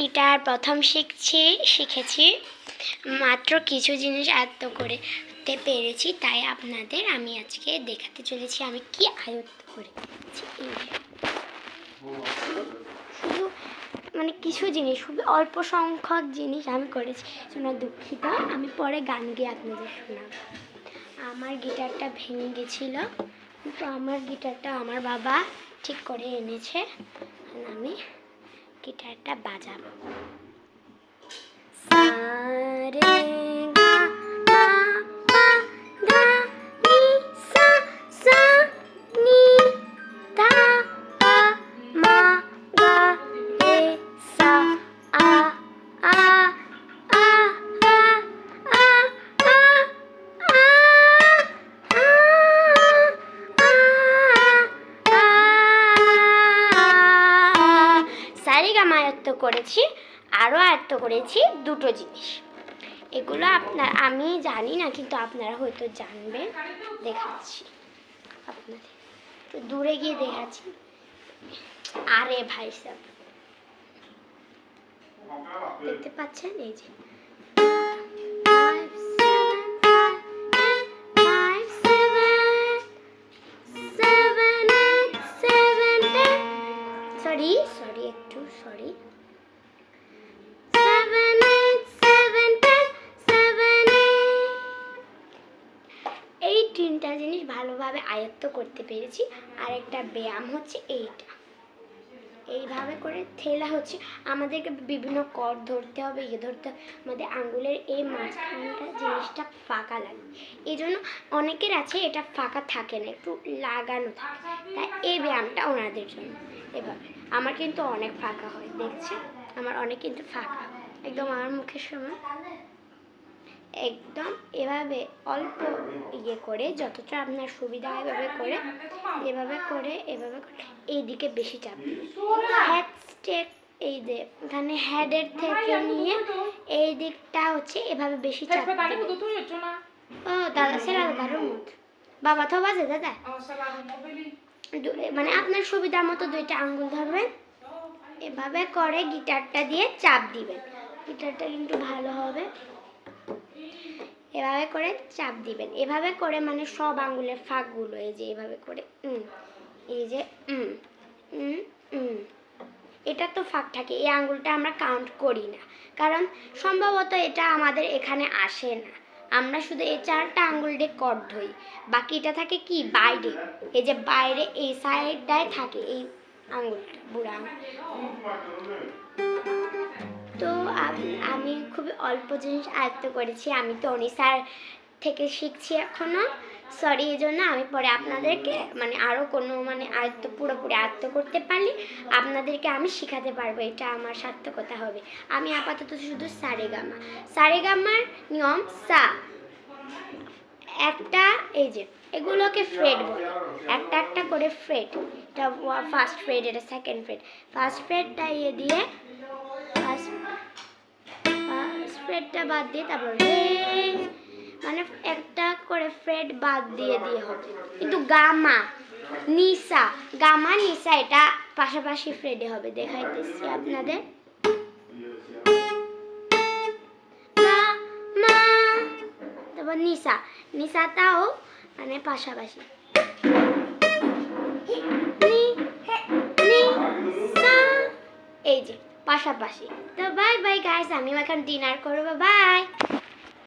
Guitar প্রথম শিখছি, শিখেছি। মাত্র কিছু জিনিস আয়ত্ত করতে পেরেছি, তাই আপনাদের আমি আজকে দেখাতে চলেছি আমি কি আয়ত্ত যে। শুধু মানে কিছু জিনিস, খুবই অল্প সংখ্যক জিনিস আমি করেছি। জন্য দুঃখিত, আমি পরে গান গিয়ে আপনাদের শোনাব। আমার গিটারটা ভেঙে গেছিল, তো আমার গিটারটা আমার বাবা ঠিক করে এনেছে। আমি গিটারটা বাজাবো। সা আয়ত্ত করেছি আরও আয়ত্ত করেছি দুটো জিনিস। এগুলো আপনার আমি জানি না কিন্তু আপনারা হয়তো জানবেন। দেখাচ্ছি আপনাদের। তো দূরে গিয়ে দেখাচ্ছি। আরে ভাই সাহেব দেখতে পাচ্ছেন? এই যে। Five, eight. এই তিনটা জিনিস ভালোভাবে আয়ত্ত করতে পেরেছি আর একটা ব্যায়াম হচ্ছে এইটা এইভাবে করে ঠেলা হচ্ছে। আমাদেরকে বিভিন্ন কর ধরতে হবে ইয়ে ধরতে হবে। আমাদের আঙ্গুলের এই মাঝখানটা জিনিসটা ফাঁকা লাগে। এই জন্য অনেকের আছে এটা ফাঁকা থাকে না, একটু লাগানো থাকে। তাই এই ব্যায়ামটা ওনাদের জন্য এভাবে। আমার কিন্তু অনেক ফাঁকা হয়, দেখছেন? আমার অনেক কিন্তু ফাঁকা। একদম আমার মুখের সময় একদম এভাবে অল্প ইয়ে করে যতটা আপনার সুবিধা হয় এভাবে করে এভাবে করে এভাবে করে এইদিকে বেশি চাপ। হ্যাড স্টেক এই যে এখানে হেডের থেকে নিয়ে এই দিকটা হচ্ছে এভাবে বেশি চাপ ও দাদা সেরা দাদার মত বাবা তো বাজে দাদা। মানে আপনার সুবিধার মতো দুইটা আঙ্গুল ধরবেন। এভাবে করে গিটারটা দিয়ে চাপ দিবেন। গিটারটা কিন্তু ভালো হবে। এভাবে করে চাপ দিবেন। এভাবে করে মানে সব আঙ্গুলের ফাঁকগুলো, এই যে এভাবে করে এই যে। এটা তো ফাঁক থাকে, এই আঙ্গুলটা আমরা কাউন্ট করি না। কারণ সম্ভবত এটা আমাদের এখানে আসে না। আমরা শুধু এই চারটা আঙ্গুল দিয়ে কট ধই বাকিটা থাকে কি? বাইরে। এই যে বাইরে, এই সাইডটায় থাকে এই আঙ্গুলটা, বুড়া আঙ্গুল। তো আমি খুবই অল্প জিনিস আয়ত্ত করেছি। আমি তো অনি স্যার থেকে শিখছি এখনও। সরি এই জন্য আমি পরে আপনাদেরকে মানে আরও কোনো মানে আয়ত্ত, পুরোপুরি আয়ত্ত করতে পারলে আপনাদেরকে আমি শেখাতে পারব। এটা আমার সার্থকতা হবে। আমি আপাতত শুধু সারেগামা। সারেগামার নিয়ম সা। একটা, এই যে, এগুলোকে ফ্রেড বলে। একটা একটা করে ফ্রেড। এটা ফার্স্ট ফ্রেড, এটা সেকেন্ড ফ্রেড। ফার্স্ট ফ্রেডটা ইয়ে দিয়ে, ফার্স্ট ফ্রেডটা বাদ দিয়ে তারপর মানে একটা করে ফ্রেড বাদ দিয়ে দিয়ে হবে। কিন্তু গামা, নিসা গামা, নিসা, এটা পাশাপাশি ফ্রেডে হবে, দেখাইতেছি আপনাদের। তারপর নিসা, নিসাটাও মানে পাশাপাশি। এই যে, পাশাপাশি। তো বাই বাই গাইস আমি এখন ডিনার করব বাই